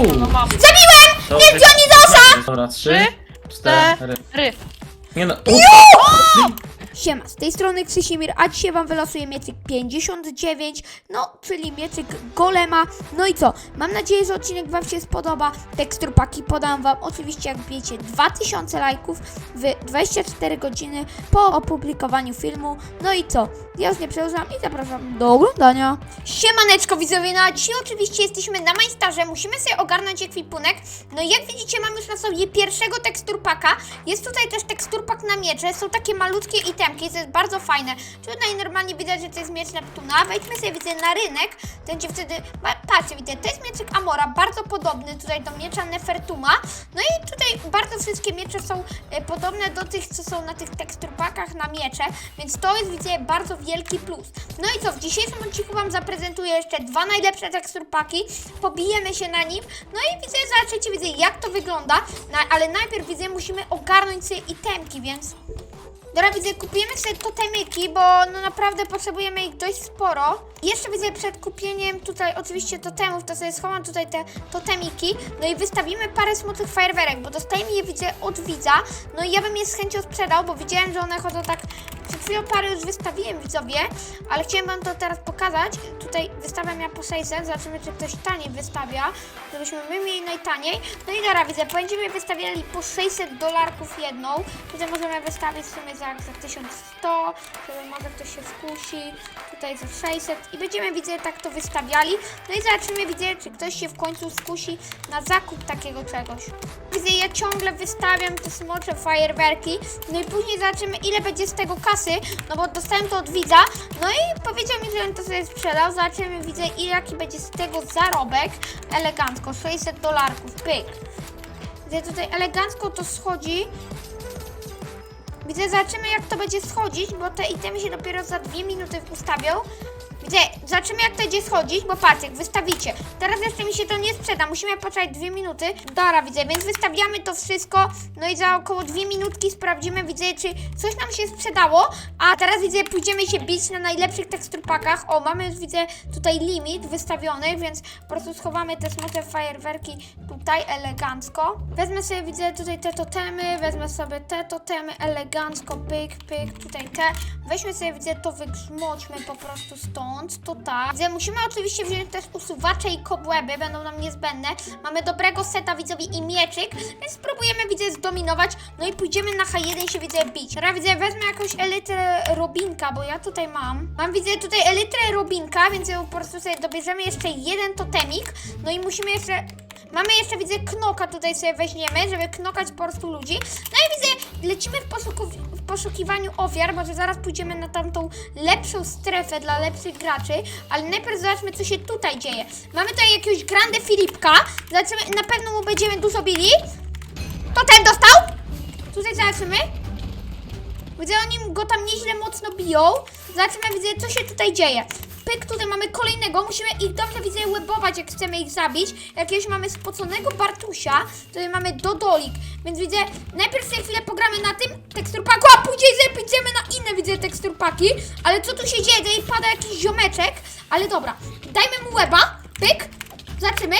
Uuu. No mam. Zabiłem! Nie, Dionizosa! Dobra, trzy, cztery. Ry. Nie no. Siema, z tej strony Krzysimir, a dzisiaj wam wylosuję mieczyk 59, no, czyli mieczyk golema. No i co? Mam nadzieję, że odcinek wam się spodoba. Teksturpaki podam wam oczywiście, jak wiecie, 2000 lajków w 24 godziny po opublikowaniu filmu. No i co? Ja już nie przedłużam i zapraszam do oglądania. Siemaneczko widzowie, no a dzisiaj oczywiście jesteśmy na majstarze, musimy sobie ogarnąć ekwipunek. No i jak widzicie, mam już na sobie pierwszego teksturpaka. Jest tutaj też teksturpak na miecze, są takie malutkie itemki, co jest bardzo fajne. Tutaj normalnie widać, że to jest miecz Neptuna. Wejdźmy sobie, widzę, na rynek, to będzie wtedy... pa- Patrzcie, widzę, to jest mieczyk Amora, bardzo podobny tutaj do miecza Nefertuma. No i tutaj bardzo wszystkie miecze są e, podobne do tych, co są na tych teksturpakach na miecze, więc to jest, widzę, bardzo wielki plus. No i co, w dzisiejszym odcinku Wam zaprezentuję jeszcze dwa najlepsze teksturpaki, pobijemy się na nim, no i widzę, zobaczycie, widzę, jak to wygląda, ale najpierw, widzę, musimy ogarnąć sobie itemki, więc... Dobra, widzę, kupimy sobie totemyki, bo no naprawdę potrzebujemy ich dość sporo. Jeszcze widzę przed kupieniem tutaj oczywiście totemów, to sobie schowam tutaj te totemiki, no i wystawimy parę smutnych fajerwerek, bo dostajemy je, widzę, od widza, no i ja bym je z chęcią sprzedał, bo widziałem, że one chodzą tak, przed chwilą parę już wystawiłem widzowie, ale chciałem wam to teraz pokazać. Tutaj wystawiam ja po 600, zobaczymy, czy ktoś taniej wystawia, żebyśmy my mieli najtaniej. No i dobra, widzę, będziemy wystawiali po 600 dolarków jedną, tutaj możemy wystawić w sumie za, za 1100, żeby może ktoś się skusi, tutaj za 600 i będziemy, widzę, tak to wystawiali. No i zobaczymy, widzę, czy ktoś się w końcu skusi na zakup takiego czegoś. Widzę, ja ciągle wystawiam te smocze fajerwerki, no i później zobaczymy, ile będzie z tego kasy, no bo dostałem to od widza, no i powiedział mi, że on to sobie sprzedał, zobaczymy, widzę, ile jaki będzie z tego zarobek, elegancko, 600 dolarków, pyk. Widzę, tutaj elegancko to schodzi, Widzę, zobaczymy jak to będzie schodzić, bo te itemy się dopiero za dwie minuty ustawią. Widzę, zobaczymy jak to będzie schodzić, bo patrz, wystawicie. Teraz jeszcze mi się to nie sprzeda, musimy poczekać dwie minuty. Dobra, widzę, więc wystawiamy to wszystko, no i za około dwie minutki sprawdzimy, widzę, czy coś nam się sprzedało. A teraz widzę, pójdziemy się bić na najlepszych teksturpakach. O, mamy już, widzę, tutaj limit wystawiony, więc po prostu schowamy te smocze fajerwerki tutaj elegancko. Wezmę sobie, widzę, tutaj te totemy, wezmę sobie te totemy elegancko, pyk, pyk, tutaj te. Weźmy sobie, widzę, to wygrzmoćmy po prostu stąd, to tak. Widzę, musimy oczywiście wziąć też usuwacze i kobłęby, będą nam niezbędne. Mamy dobrego seta, widzowie, i mieczyk, więc spróbujemy, widzę, zdominować, no i pójdziemy na H1 się, widzę, bić. Teraz, widzę, wezmę jakąś elytrę Robinka, bo ja tutaj mam. Mam, widzę, tutaj elytrę Robinka, więc po prostu sobie dobierzemy jeszcze jeden totemik, no i musimy jeszcze Mamy jeszcze, widzę, knoka tutaj sobie weźmiemy, żeby knokać po prostu ludzi. No i widzę, lecimy w, poszuku- w poszukiwaniu ofiar, może zaraz pójdziemy na tamtą lepszą strefę dla lepszych graczy, ale najpierw zobaczmy, co się tutaj dzieje. Mamy tutaj jakiegoś Grande Filipka, zobaczymy, na pewno mu będziemy dużo bili. To ten dostał? Tutaj zobaczymy. Widzę, oni go tam nieźle mocno biją. Zobaczymy, widzę, co się tutaj dzieje. Pyk, tutaj mamy kolejnego. Musimy ich dobrze, widzę, łebować, jak chcemy ich zabić. Jakiegoś mamy spoconego Bartusia. Tutaj mamy Dodolik. Więc widzę, najpierw sobie chwilę pogramy na tym teksturpaku, a później sobie pójdziemy na inne, widzę, teksturpaki. Ale co tu się dzieje? Tutaj pada jakiś ziomeczek. Ale dobra, dajmy mu łeba. Pyk, zobaczymy.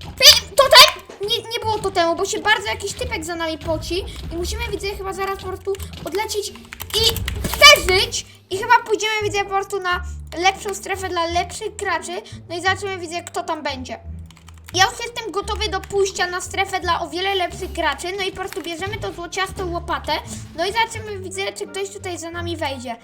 Pyk, tutaj! Nie, nie było to temu, bo się bardzo jakiś typek za nami poci i musimy, widzę, chyba zaraz po prostu odlecieć i przeżyć i chyba pójdziemy, widzę, po prostu na lepszą strefę dla lepszych graczy, no i zobaczymy, widzę, kto tam będzie. Ja już jestem gotowy do pójścia na strefę dla o wiele lepszych graczy, no i po prostu bierzemy tą złociastą łopatę, no i zobaczymy, widzę, czy ktoś tutaj za nami wejdzie.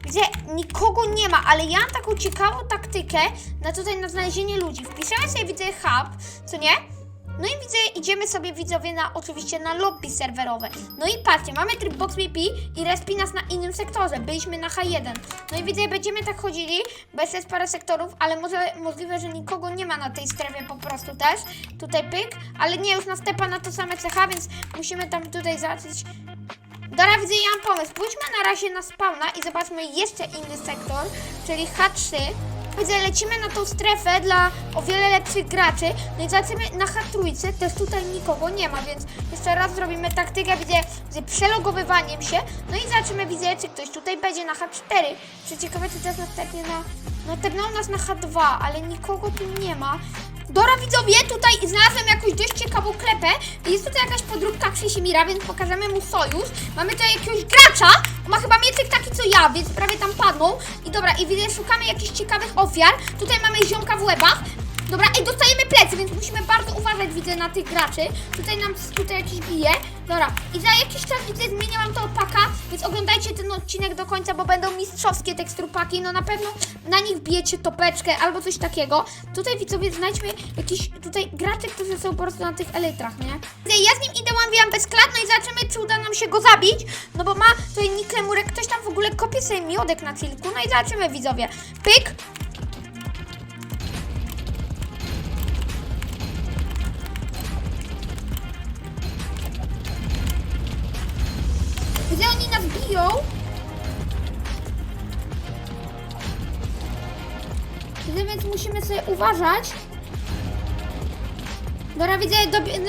Gdzie nikogo nie ma, ale ja mam taką ciekawą taktykę na tutaj na znalezienie ludzi. Wpiszemy sobie, widzę, hub, co nie? No i widzę, idziemy sobie widzowie na oczywiście na lobby serwerowe. No i patrzcie, mamy tryb box BP i respi nas na innym sektorze. Byliśmy na H1. No i widzę, będziemy tak chodzili, bo jest parę sektorów, ale może możliwe, że nikogo nie ma na tej strefie po prostu też. Tutaj pyk, ale nie już na stepa na to same cecha, więc musimy tam tutaj zobaczyć Dobra, widzę, ja mam pomysł. Pójdźmy na razie na spawna i zobaczmy jeszcze inny sektor, czyli H3. Widzę, lecimy na tą strefę dla o wiele lepszych graczy. No i zobaczymy na H3, też tutaj nikogo nie ma, więc jeszcze raz zrobimy taktykę, widzę, z przelogowywaniem się. No i zobaczymy, widzę, czy ktoś tutaj będzie na H4. Czy ciekawe, czy teraz następnie na... No nas na H2, ale nikogo tu nie ma. Dora widzowie, tutaj znalazłem jakąś dość ciekawą klepę. Jest tutaj jakaś podróbka Krzysimira, więc pokażemy mu sojusz. Mamy tutaj jakiegoś gracza, ma chyba mieczyk taki co ja, więc prawie tam padną. I dobra, i widzę, szukamy jakichś ciekawych ofiar. Tutaj mamy ziomka w łebach. Dobra, ej, dostajemy plecy, więc musimy bardzo uważać, widzę, na tych graczy. Tutaj nam tutaj jakiś bije. Dobra, i za jakiś czas, widzę, zmienię wam to opaka, więc oglądajcie ten odcinek do końca, bo będą mistrzowskie teksturpaki. No na pewno na nich bijecie topeczkę albo coś takiego. Tutaj, widzowie, znajdźmy jakiś tutaj graczy, którzy są po prostu na tych elytrach, nie? Ja z nim idę one bez klat, no i zobaczymy, czy uda nam się go zabić. No bo ma tutaj Nick Lemurek, ktoś tam w ogóle kopie sobie miodek na cilku. No i zobaczymy, widzowie. Pyk, biją? Więc musimy sobie uważać. Dobra, widzę,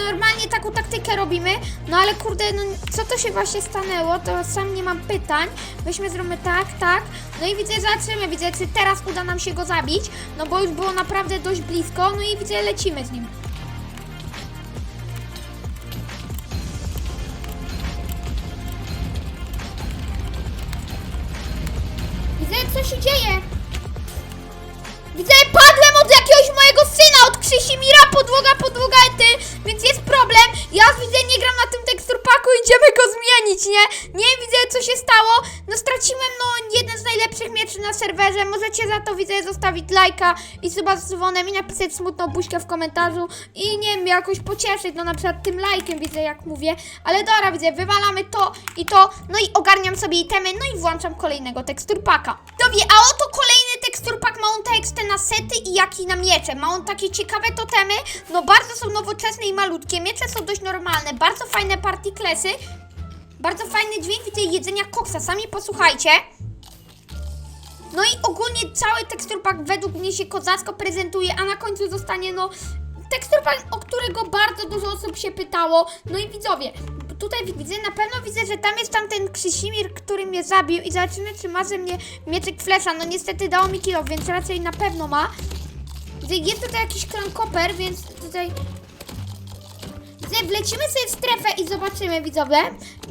normalnie taką taktykę robimy, no ale kurde, no co to się właśnie stanęło, to sam nie mam pytań. Weźmy, zrobimy tak, tak, no i widzę, zobaczymy, widzę, czy teraz uda nam się go zabić, no bo już było naprawdę dość blisko, no i widzę, lecimy z nim. Co się dzieje. Widzę, padłem od jakiegoś mojego syna, od Krzysimira, podłoga, podłoga, ty, więc jest problem. Ja widzę, nie gram na tym teksturpaku, idziemy go zmienić, nie? Nie widzę, co się stało. No straciłem, no, jeden z najlepszych mieczy na serwerze. Możecie za to, widzę, zostawić lajka i suba z dzwonem i napisać smutną buźkę w komentarzu i nie wiem, jakoś pocieszyć, no na przykład tym lajkiem, widzę, jak mówię. Ale dobra, widzę, wywalamy to i to, no i ogarniam sobie itemy, no i włączam kolejnego teksturpaka. Dobrze, a oto kolejny teksturpak, ma on tekstę na sety i jak i na miecze. Ma on takie ciekawe totemy, no bardzo są nowoczesne i malutkie, miecze są dość normalne, bardzo fajne partiklesy, bardzo fajny dźwięk, widzę, jedzenia koksa, sami posłuchajcie. No i ogólnie cały teksturpak według mnie się kozacko prezentuje, a na końcu zostanie no teksturpak, o którego bardzo dużo osób się pytało. No i widzowie, tutaj widzę, na pewno widzę, że tam jest tamten Krzysimir, który mnie zabił i zobaczymy, czy ma ze mnie mieczyk flesza. No niestety dało mi kilo, więc raczej na pewno ma. Jest tutaj jakiś krankoper, więc tutaj Widzę, wlecimy sobie w strefę i zobaczymy, widzowie.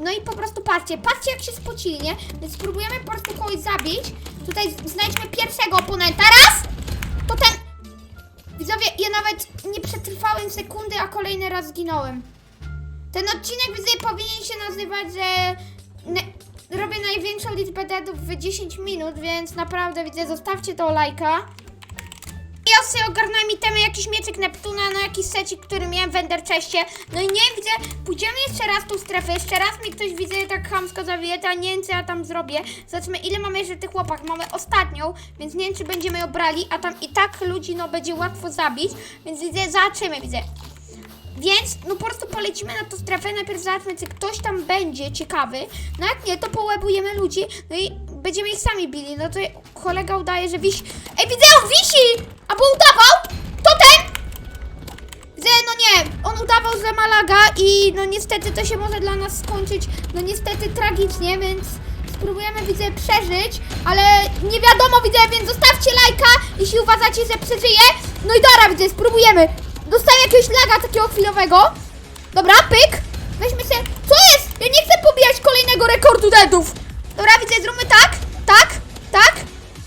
No i po prostu patrzcie, patrzcie jak się spocili, nie? Więc spróbujemy po prostu kogoś zabić. Tutaj znajdźmy pierwszego oponenta. Raz! To ten... Widzowie, ja nawet nie przetrwałem sekundy, a kolejny raz zginąłem. Ten odcinek, widzę, powinien się nazywać, że... Ne- robię największą liczbę deadów w 10 minut, więc naprawdę, widzę, zostawcie to lajka. Ja sobie ogarnąłem itemy, jakiś mieczyk Neptuna, no jakiś secik, który miałem w Enderczeście. No i nie widzę, pójdziemy jeszcze raz tą strefę, jeszcze raz mi ktoś widzę tak chamsko zawieta, nie wiem co ja tam zrobię. Zobaczmy ile mamy jeszcze tych łopach, mamy ostatnią, więc nie wiem czy będziemy ją brali, a tam i tak ludzi no będzie łatwo zabić, więc widzę, zobaczymy, widzę. Więc no po prostu polecimy na tą strefę, najpierw zobaczmy czy ktoś tam będzie ciekawy, no jak nie to połebujemy ludzi, no i będziemy ich sami bili, no to kolega udaje, że wisi. Ej widzę, on wisi! Albo udawał! To ten! Że no nie, on udawał, że ma laga i no niestety to się może dla nas skończyć, no niestety tragicznie, więc spróbujemy, widzę, przeżyć, ale nie wiadomo, widzę, więc zostawcie lajka, jeśli uważacie, że przeżyje. No i dobra, widzę, spróbujemy. Dostaję jakiegoś laga takiego chwilowego. Dobra, pyk. Weźmy się. Co jest? Ja nie chcę pobijać kolejnego rekordu deadów. Dobra, widzę, zróbmy tak, tak, tak.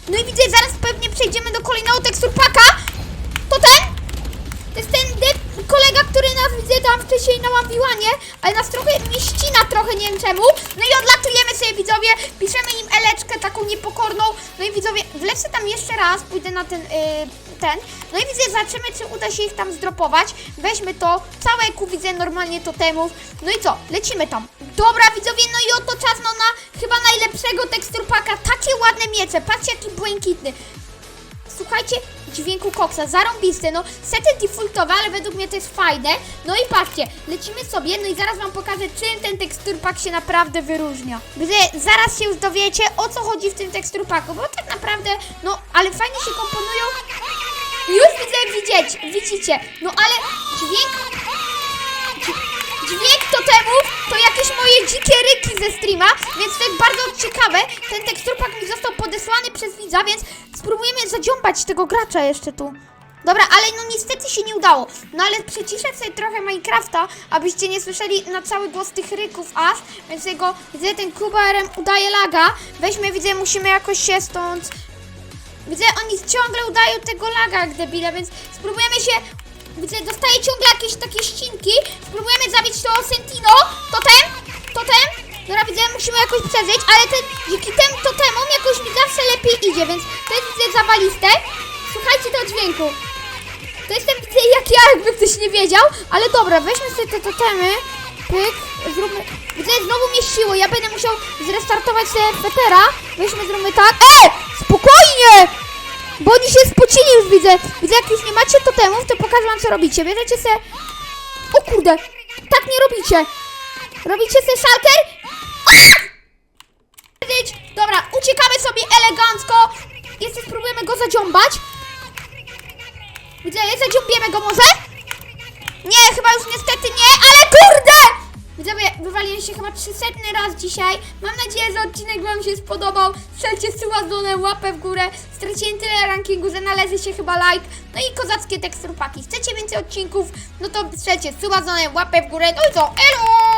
No i widzę, zaraz pewnie przejdziemy do kolejnego teksturpaka. To ten? To jest ten de- kolega, który nas widzę tam wcześniej na ławiłanie, ale nas trochę mnie ścina trochę, nie wiem czemu. No i odlatujemy sobie widzowie, piszemy im eleczkę taką niepokorną. No i widzowie, wlecę tam jeszcze raz, pójdę na ten, yy, ten. No i widzę, zobaczymy, czy uda się ich tam zdropować. Weźmy to, całe ku widzę normalnie totemów. No i co, lecimy tam. Dobra widzowie, no i oto czas no na chyba najlepszego teksturpaka. Takie ładne miece, patrzcie jaki błękitny. słuchajcie dźwięku koksa, zarąbiste, no sety defaultowe, ale według mnie to jest fajne. No i patrzcie, lecimy sobie, no i zaraz wam pokażę, czym ten teksturpak się naprawdę wyróżnia. Gdy zaraz się już dowiecie, o co chodzi w tym teksturpaku, bo tak naprawdę, no, ale fajnie się komponują. Już widzę, widzieć, widzicie, no ale dźwięk Dźwięk totemów to jakieś moje dzikie ryki ze streama, więc to jest bardzo ciekawe. Ten teksturpak mi został podesłany przez widza, więc spróbujemy zadziąbać tego gracza jeszcze tu. Dobra, ale no niestety się nie udało. No ale przyciszę sobie trochę Minecrafta, abyście nie słyszeli na cały głos tych ryków aż, więc jego, widzę, ten kubarem udaje laga. Weźmy, widzę, musimy jakoś się stąd... Widzę, oni ciągle udają tego laga jak debile, więc spróbujemy się Widzę, dostaję ciągle jakieś takie ścinki. Spróbujemy zabić to Sentino. Totem? Totem? Dobra, widzę, musimy jakoś przeżyć, ale ten dzięki temu totemom jakoś mi zawsze lepiej idzie, więc to jest widzę. Słuchajcie tego dźwięku. To jestem widzę jak ja, jakby ktoś nie wiedział, ale dobra, weźmy sobie te totemy. Pyk, zróbmy. Widzę, znowu mnie siło, ja będę musiał zrestartować sobie Petera. Weźmy, zróbmy tak. E! Spokojnie! Bo oni się spocili już widzę. Widzę, jak już nie macie totemów, to pokażę wam co robicie. Bierzecie se... O kurde! Tak nie robicie! Robicie se szalker? Dobra, uciekamy sobie elegancko. Jeszcze spróbujemy go zadziąbać. Widzę, zadziąbiemy go może? Nie, chyba już niestety nie, ale kurde! Widzowie, wywaliłem się chyba 300 raz dzisiaj. Mam nadzieję, że odcinek Wam się spodobał. Strzelcie suła łapę w górę. Straciłem tyle rankingu, że należy się chyba like. No i kozackie teksturpaki. Chcecie więcej odcinków? No to strzelcie suba łapę w górę. No i co? Elo!